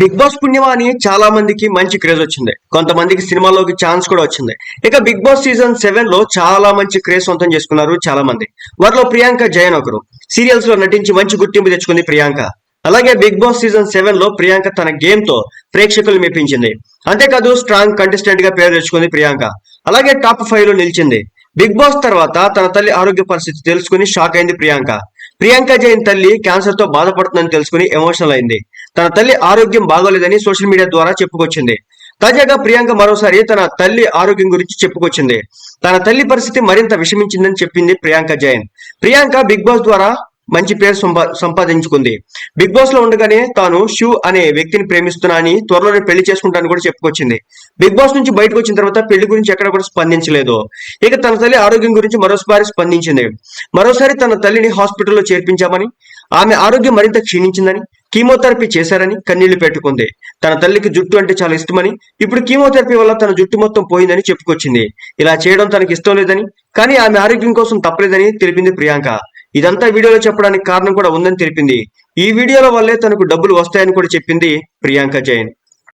Big boss పుణ్యమా అని చాలా మందికి మంచి క్రేజ్ వచ్చింది. కొంతమందికి సినిమాలోకి ఛాన్స్ కూడా వచ్చింది. ఇక బిగ్ బాస్ సీజన్ సెవెన్లో చాలా మంచి క్రేజ్ సొంతం చేసుకున్నారు చాలా మంది. వారిలో ప్రియాంక జయన్ ఒకరు. సీరియల్స్లో నటించి మంచి గుర్తింపు తెచ్చుకుంది ప్రియాంక. అలాగే బిగ్ బాస్ సీజన్ సెవెన్లో ప్రియాంక తన గేమ్తో ప్రేక్షకులు మెప్పించింది. అంతేకాదు స్ట్రాంగ్ కంటెస్టెంట్గా పేరు తెచ్చుకుంది ప్రియాంక. అలాగే టాప్ ఫైవ్లో నిలిచింది. బిగ్ బాస్ తర్వాత తన తల్లి ఆరోగ్య పరిస్థితి తెలుసుకుని షాక్ అయింది ప్రియాంక. ప్రియాంక జైన్ తల్లి క్యాన్సర్తో బాధపడుతుందని తెలుసుకుని ఎమోషనల్ అయింది. తన తల్లి ఆరోగ్యం బాగోలేదని సోషల్ మీడియా ద్వారా చెప్పుకొచ్చింది. తాజాగా ప్రియాంక మరోసారి తన తల్లి ఆరోగ్యం గురించి చెప్పుకొచ్చింది. తన తల్లి పరిస్థితి మరింత విషమించిందని చెప్పింది ప్రియాంక జైన్. ప్రియాంక బిగ్ బాస్ ద్వారా మంచి పేరు సంపా సంపాదించుకుంది. బిగ్ బాస్లో ఉండగానే తాను షూ అనే వ్యక్తిని ప్రేమిస్తున్నా అని త్వరలోనే పెళ్ళి చేసుకుంటానని కూడా చెప్పుకొచ్చింది. బిగ్ బాస్ నుంచి బయటకు వచ్చిన తర్వాత పెళ్ళి గురించి ఎక్కడ కూడా స్పందించలేదు. ఇక తన తల్లి ఆరోగ్యం గురించి మరోసారి స్పందించింది. మరోసారి తన తల్లిని హాస్పిటల్లో చేర్పించామని ఆమె ఆరోగ్యం మరింత క్షీణించిందని కీమోథెరపీ చేశారని కన్నీళ్ళు పెట్టుకుంది. తన తల్లికి జుట్టు అంటే చాలా ఇష్టమని ఇప్పుడు కీమోథెరపీ వల్ల తన జుట్టు మొత్తం పోయిందని చెప్పుకొచ్చింది. ఇలా చేయడం తనకి ఇష్టం లేదని కానీ ఆమె ఆరోగ్యం కోసం తప్పలేదని తెలిపింది ప్రియాంక. ఇదంతా వీడియోలో చెప్పడానికి కారణం కూడా ఉందని తెలిపింది. ఈ వీడియోల వల్లే తనకు డబ్బులు వస్తాయని కూడా చెప్పింది ప్రియాంక జైన్.